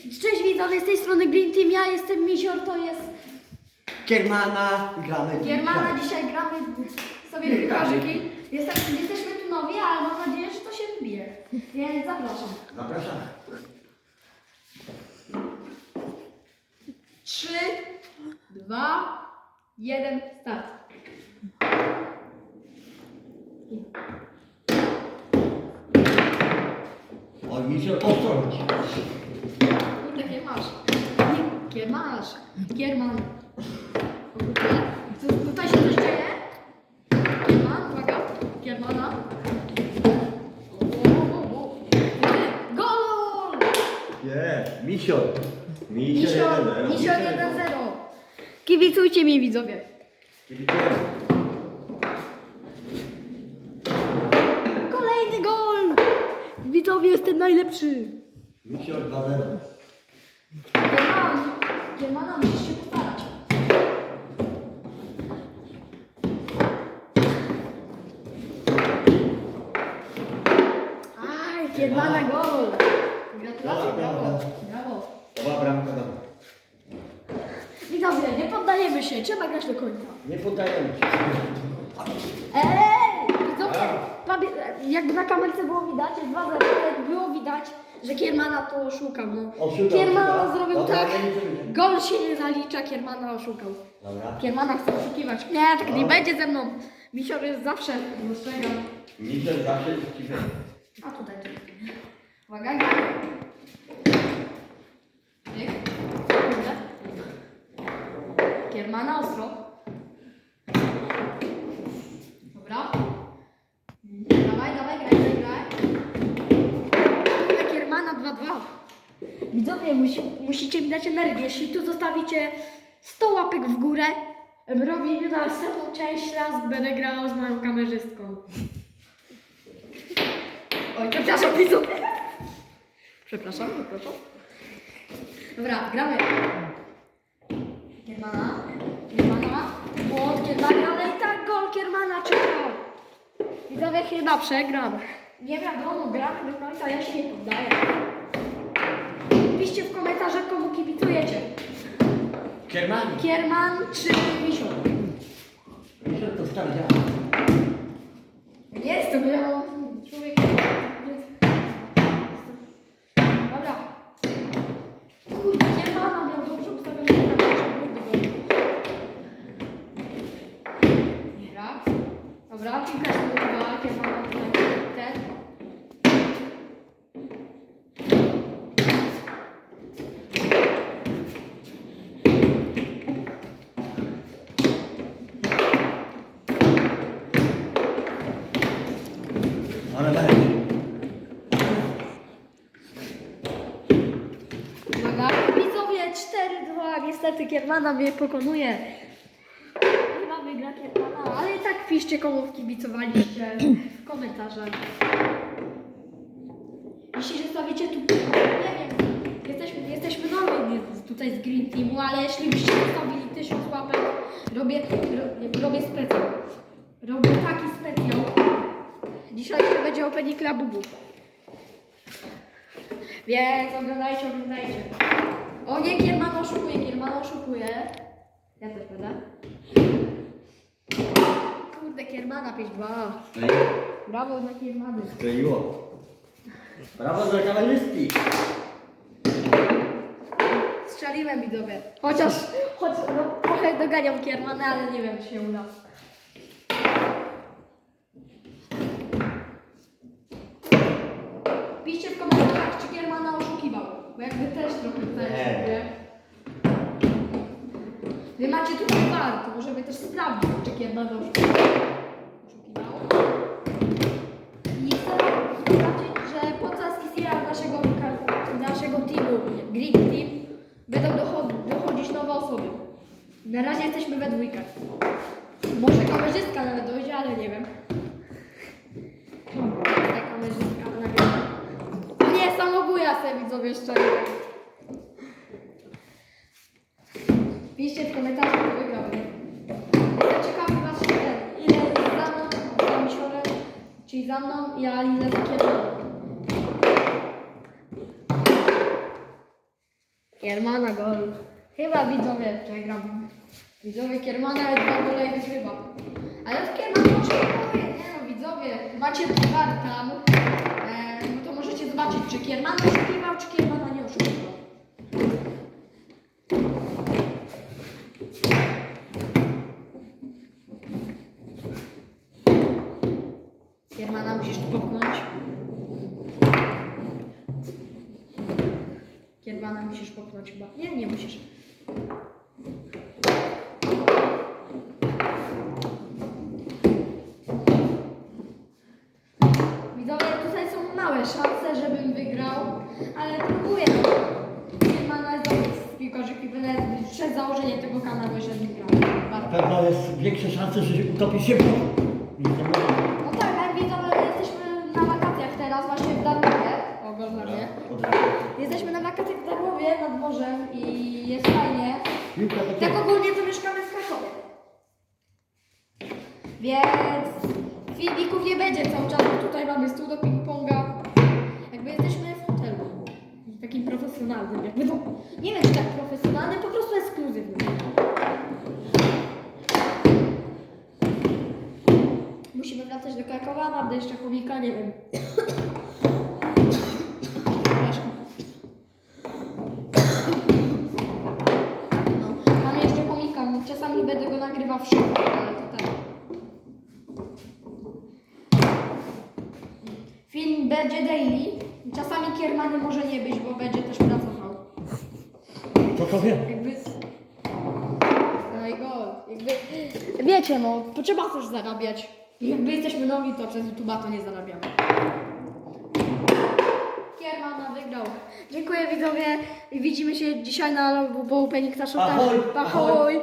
Cześć widzowie, z tej strony Green Team, ja jestem Misior, to jest Kiermana gramy Germana, dzisiaj. dzisiaj gramy sobie w piłkarzyki. Jesteśmy, jesteśmy tu nowi, ale mam nadzieję, że to się wybije, więc zapraszam. Zapraszam. Trzy, dwa, jeden, start. Oj, mi się ostroć. Nie, kiermasz. Kierman. O kurde. Tu- Tutaj się coś dzieje. Kierman, uwaga. Kiermana. O, o, o, o. Gol! Jest, misior. Misior Misio, jeden, no, Misio misior 1-0. Kibicujcie mi widzowie. Kibicujemy. Kolejny gol! Widzowie, jestem najlepszy. Misior 2-0. Kiermana musisz się postarać. Aj, Kiermana gol! Gratulacje, Dobra, brawo. dobra. Brawo. Oba bramka dobra. Widzowie, nie poddajemy się, trzeba grać do końca. Nie poddajemy się. Ej, widzowie, pamię- jakby na kamerce było widać, jest 2 ale było widać, że Kiermana to oszukał. No. Oszukał, Kiermana oszukał. zrobił Dobra, tak, nie liczymy. gol się nie zalicza, Kiermana oszukał. Dobra. Kiermana chce oszukiwać. Nie, tak nie No. będzie ze mną. Misior jest zawsze dostrzegam. Misior zawsze uczciwy. A tutaj. Uwaga. Pyk. Kurde. Kiermana ostro. Widzowie, musi, musicie mi dać energię. Jeśli tu zostawicie 100 łapek w górę, robię następną część raz będę grał z moją kamerzystką. Oj, przepraszam, widzowie. Przepraszam, przepraszam. Dobra, gramy. Kiermana. Kiermana. O, Kiermana, ale i tak gol Kiermana czekał. Widzowie, chyba przegram. Nie wiadomo, gramy do końca, ja się nie poddaję. Piszcie w komentarzach, komu kibicujecie. Kiermani. Kierman czy Misio? Misior to stary dział. Jest to miał człowiek. Dobra. Kurde, Kiermana miał dobrze ustawione Dobra. Dobra, piłka się wygrała, Kiermana tutaj ten. Ale będzie. Uwaga. Widzowie 4-2. Niestety Kiermana mnie pokonuje. Chyba wygra Kiermana, ale i tak piszcie komu kibicowaliście w komentarzach. Jeśli zostawicie tu, nie wiem, jesteśmy, jesteśmy nowi tutaj z Green Teamu, ale jeśli byście zostawili 1000 łapek, robię, ro, robię specjal. Robię taki specjal. Dzisiaj to będzie opening Labubu. Więc oglądajcie, oglądajcie. O nie, Kierman oszukuje, Kierman oszukuje. Ja też będę. Kurde, Kiermana 5-2. Brawo dla Kiermany. Skleiło. Brawo dla kamerzystki. Strzeliłem widzowie. Chociaż, choć, no, trochę doganiam Kiermana, ale nie wiem, czy się uda. Piszcie w komentarzach, czy Kiermana oszukiwał. Bo jakby też trochę też, Nie. Wy macie tutaj war, to możemy też sprawdzić, czy Kierman oszukiwał. Oszukiwał. I chcę sprawdzić, że podczas istnienia naszego, naszego teamu, Green Team, będą dochod- dochodzić nowe osoby. Na razie jesteśmy we dwójkę. Może kamerzystka nawet dojdzie, ale nie wiem. Widzowie szczerze. Piszcie w komentarzach, kto wygrał. Jestem ciekawy właśnie, ile za mną, za Misiorem, czyli za mną, ja ile za. Kiermana gol. Chyba widzowie przegram. Widzowie Kiermana jest dwa gole i wygrywa. Ale w Kierman może nie no widzowie, macie puchar czy Kierman oszukiwał, czy Kiermana nie oszukiwał. Kiermana musisz popchnąć. Kiermana musisz popchnąć chyba. Nie, nie musisz. Widzowie, tutaj są małe szanse, żebym wygrał, ale próbuję. Kiermana jest dobry z piłkarzy Piwele, przez założenie tego kanału, że wygrał. Na pewno jest większe szanse, że utopi się w morzu. Nie zamówię. No tak, ale widzowie, jesteśmy na wakacjach teraz właśnie w Darłowie. O, gol na mnie. Od razu. Jesteśmy na wakacjach w Darłowie nad morzem i jest fajnie. Piłka Tak takie. ogólnie to mieszkamy w Krakowie. Więc filmików nie będzie cały czas, bo tutaj mamy stół do ping-ponga. Takim profesjonalnym. Jakby to, nie wiem czy tak profesjonalny, po prostu ekskluzywny. Musimy wracać do Krakowa, mam jeszcze chomika, nie wiem. No, mam jeszcze chomika, czasami będę go nagrywał w szoku, ale to tak. Film będzie daily. Czasami kiermany może nie być, bo będzie też pracował. To to wie. Jakby... No i gol. Jakby... Wiecie no, to trzeba też zarabiać. Jakby jesteśmy nowi, to przez YouTube'a to nie zarabiamy. Kiermana wygrał. Dziękuję widzowie i widzimy się dzisiaj na Opening Taszu. Ahoj, Ahoj.